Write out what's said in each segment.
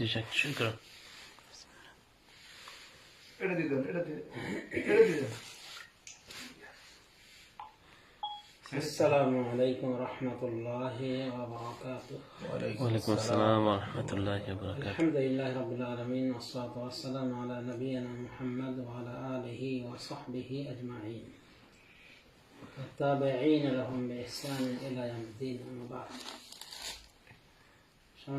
diyecek. شكرا. السلام عليكم ورحمة الله وبركاته. وعليكم السلام. ورحمة الله وبركاته. الحمد لله رب العالمين والصلاة والسلام على نبينا محمد وعلى آله وصحبه أجمعين. والتابعين لهم بإحسان إلى يوم الدين أما بعد. شنو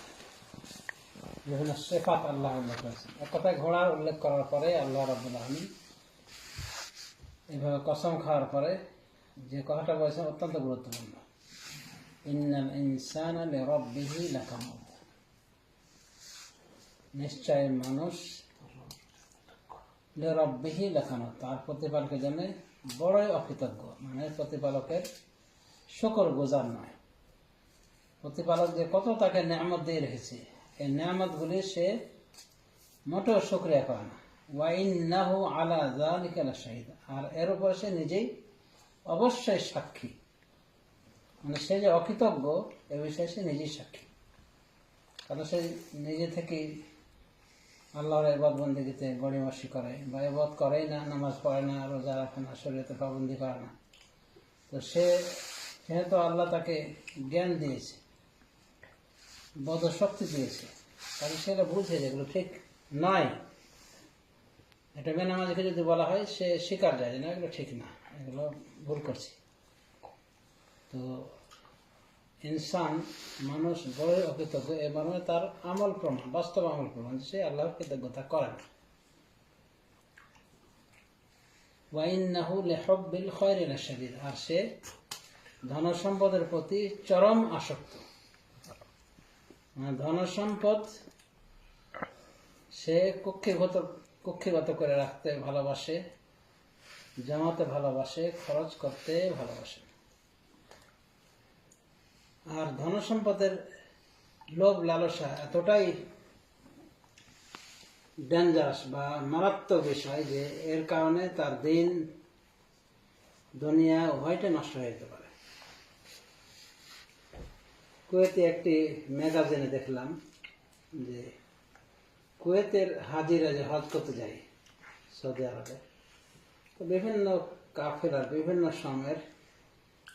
বিভিন্ন সেফাত আল্লাহ উল্লেখ করেছেন এক কথায় ঘোড়ার উল্লেখ করার পরে আল্লাহ রব্বুল আলমী এইভাবে কসম খাওয়ার পরে যে কথাটা বলেছেন অত্যন্ত গুরুত্বপূর্ণ। ইন্নাল ইনসানা লাকানুদ নিশ্চয় মানুষ লিরাব্বিহি লাকানুদ তার প্রতিপালকের জন্য বড়ই অকৃতজ্ঞ মানে প্রতিপালকের শকর গুজার নয়। প্রতিপালক যে কত তাকে নিয়ামত দিয়ে রেখেছে এই নিয়ামতগুলি সে মোটেও শুক্রিয়া করে না। ওয়াইন্নাহু আলা যালিকা লাশাহিদ। আর এর উপরে সে নিজেই অবশ্যই সাক্ষী। মানে সে যে অকৃতজ্ঞ, এ বিষয়ে সে নিজেই সাক্ষী। কারণ সে নিজে থেকেই আল্লাহর এবাদ বন্দিগিতে গড়িমসি করে বা এবাদ করেই না, নামাজ পড়ে না, রোজা রাখে না শরীরতে পাবন্দি করে না। তো সে, যেহেতু আল্লাহ তাকে জ্ঞান দিয়েছে বোধ শক্তি দিয়েছে তাহলে সেটা বুঝে যে এগুলো ঠিক নয়। এটা বেনামাজিকে যদি বলা হয়, সে স্বীকার যায় যে না, এগুলো ঠিক না, এগুলো ভুল করছি। তো ইনসান, মানুষ বড় অকৃতজ্ঞ, এ মর্মে তার আমল প্রমাণ, বাস্তব আমল প্রমাণ সে আল্লাহর কৃতজ্ঞতা করে না। আর সে ধন সম্পদের প্রতি চরম আসক্ত। মানে ধন সে কক্ষিগত কক্ষিগত করে রাখতে ভালোবাসে, জমাতে ভালোবাসে, খরচ করতে ভালোবাসে। আর ধন সম্পদের লোভ, লালসা এতটাই ডেঞ্জারাস বা মারাত্মক বিষয় যে এর কারণে তার দিন, দুনিয়া উভয়টা নষ্ট হয়ে যেতে পারে। কুয়েতে একটি ম্যাগাজিনে দেখলাম যে কুয়েতের হাজিরা যে হজ করতে যায় সৌদি আরবে, তো বিভিন্ন কাফেলার বিভিন্ন সময়ের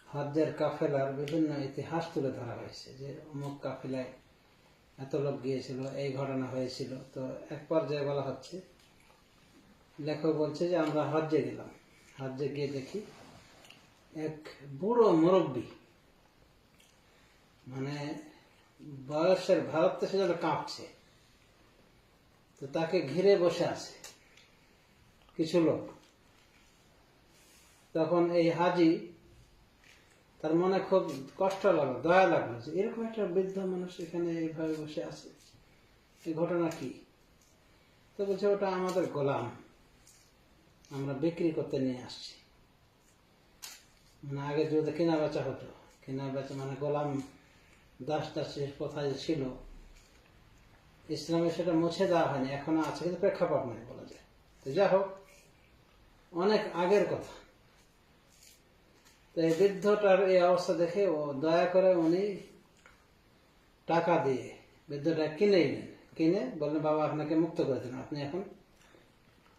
হজ্জের কাফেলার বিভিন্ন ইতিহাস তুলে ধরা হয়েছে যে অমুক কাফেলায় এত লোক গিয়েছিল, এই ঘটনা হয়েছিল। তো এক পর্যায়ে বলা হচ্ছে, লেখক বলছে যে আমরা হজ্জে গেলাম। হজ্জে গিয়ে দেখি এক বুড়ো মুরব্বী মানে বয়সের ভারত সে যেন কাঁপছে। তো তাকে ঘিরে বসে আছে কিছু লোক। তখন এই হাজি তার মনে খুব কষ্ট লাগল, দয়া লাগল যে এরকম একটা বৃদ্ধ মানুষ এখানে এইভাবে বসে আছে, এই ঘটনা কি? তো বলছে, ওটা আমাদের গোলাম, আমরা বিক্রি করতে নিয়ে আসছি। মানে আগে যদি কেনা বেচা হতো কেনা বেচা মানে গোলাম দাস দাসের কথা যে ছিল, ইসলামে সেটা মুছে দেওয়া হয়নি, এখনও আছে, কিন্তু প্রেক্ষাপট নাই বলা যায়। তো যা হোক, অনেক আগের কথা। তো এই বৃদ্ধটার এই অবস্থা দেখে ও দয়া করে উনি টাকা দিয়ে বৃদ্ধটা কিনে নিলেন কিনে বললেন, বাবা, আপনাকে মুক্ত করে দিন আপনি এখন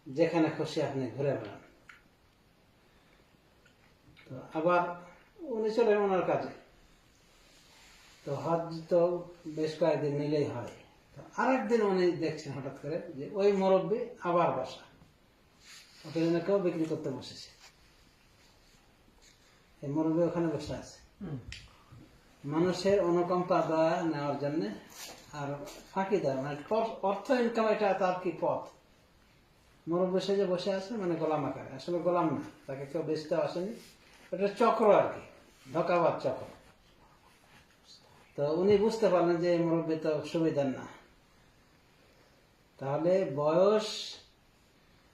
যেখানে খুশি আপনি ঘুরে বেড়ান। তো আবার উনি চলে ওনার কাজে। তো হজ তো বেশ কয়েকদিন নিলেই হয়। তো আরেকদিন উনি দেখছেন হঠাৎ করে যে ওই মুরব্বী আবার বসা। ওকে জন্য কেউ বিক্রি করতে বসেছে। এই মুরব্বী ওখানে বসে আছে। মানুষের অনুকম্পা দয়া নেওয়ার জন্য আর ফাঁকি দেয় মানে অর্থ ইনকাম এটা তার কি পথ? মুরব্বী সেজে বসে আছে মানে গোলাম আকারে। আসলে গোলাম না তাকে কেউ বেচতে আসেনি। এটা চক্র আর কি ঢকাবার চক্র। তো উনি বুঝতে পারলেন যে মুরব্বী তো সুবিধার না। তাহলে বয়স,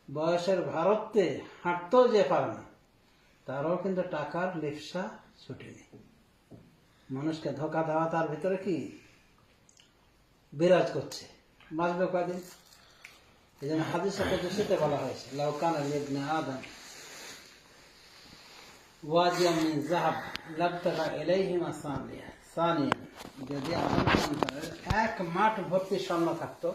বয়সের ভারতে হাঁটতেও যে পারে না, তারও কিন্তু টাকার লিপসা ছুটেনি। মানুষকে ধোকা দেওয়া তার ভিতরে কি? বিরাজ করছে। বাঁচবে কয়দিন? এই জন্য হাদিস কুদসিতে বলা হয়েছে লাউকান লিবনে আদম ওয়াজিয়া মিন যাহাব, লাবতাগা ইলাইহিমা সানিয়া সানিয়া। যদি আমার এক মাঠ ভর্তি স্বর্ণ থাকতো